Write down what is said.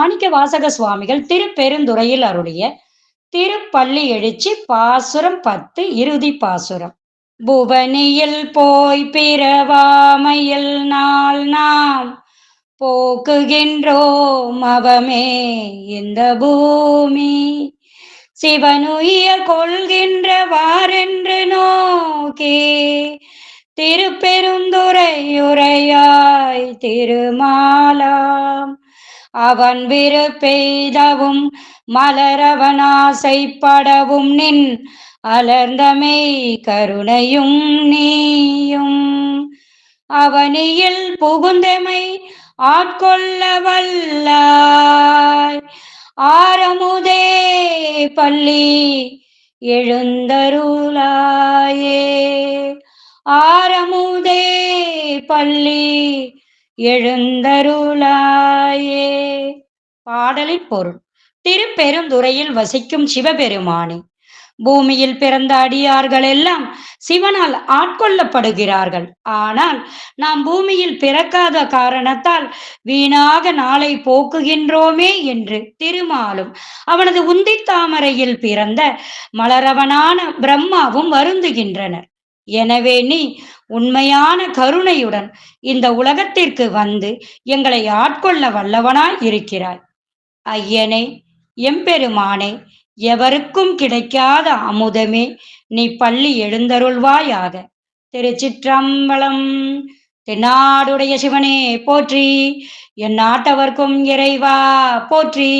மாணிக்க வாசக சுவாமிகள் திருப்பெருந்துறையில் அருளிய திருப்பள்ளி எழுச்சி பாசுரம் பத்து இறுதி பாசுரம். புவனியில் போய் பிறவாமையில் நாள் நாம் போக்குகின்றோம் அவமே இந்த பூமி. சிவனுய கொள்கின்றவாரென்று நோக்கே திருப்பெருந்துரையுரையாய் திருமாலாம். அவன் விருப்பெய்தவும் மலரவன் ஆசைப்படவும் நின் அலர்ந்தமை கருணையும் நீயும். அவனியில் புகுந்தமை ஆட்கொள்ள வல்லாய். ஆரமுதே பள்ளி எழுந்தருளாயே. ஆரமுதே பள்ளி எழுந்தருளாயே. பாடலின் பொருள். திருப்பெருந்துறையில் வசிக்கும் சிவபெருமானே பூமியில் பிறந்த அடியார்கள் எல்லாம் சிவனால் ஆட்கொள்ளப்படுகிறார்கள். ஆனால் நாம் பூமியில் பிறக்காத காரணத்தால் வீணாக நாளை போக்குகின்றோமே என்று திருமாலும் அவனது உந்தி தாமரையில் பிறந்த மலரவனான பிரம்மாவும் வருந்துகின்றனர். எனவே நீ உண்மையான கருணையுடன் இந்த உலகத்திற்கு வந்து எங்களை ஆட்கொள்ள வல்லவனாய் இருக்கிறாய். ஐயனே எம்பெருமானே எவருக்கும் கிடைக்காத அமுதமே நீ பள்ளி எழுந்தருள்வாயாக. திருச்சிற்றம்பலம் தென்னாடுடைய சிவனே போற்றி. என் நாட்டவர்க்கும் இறைவா போற்றி.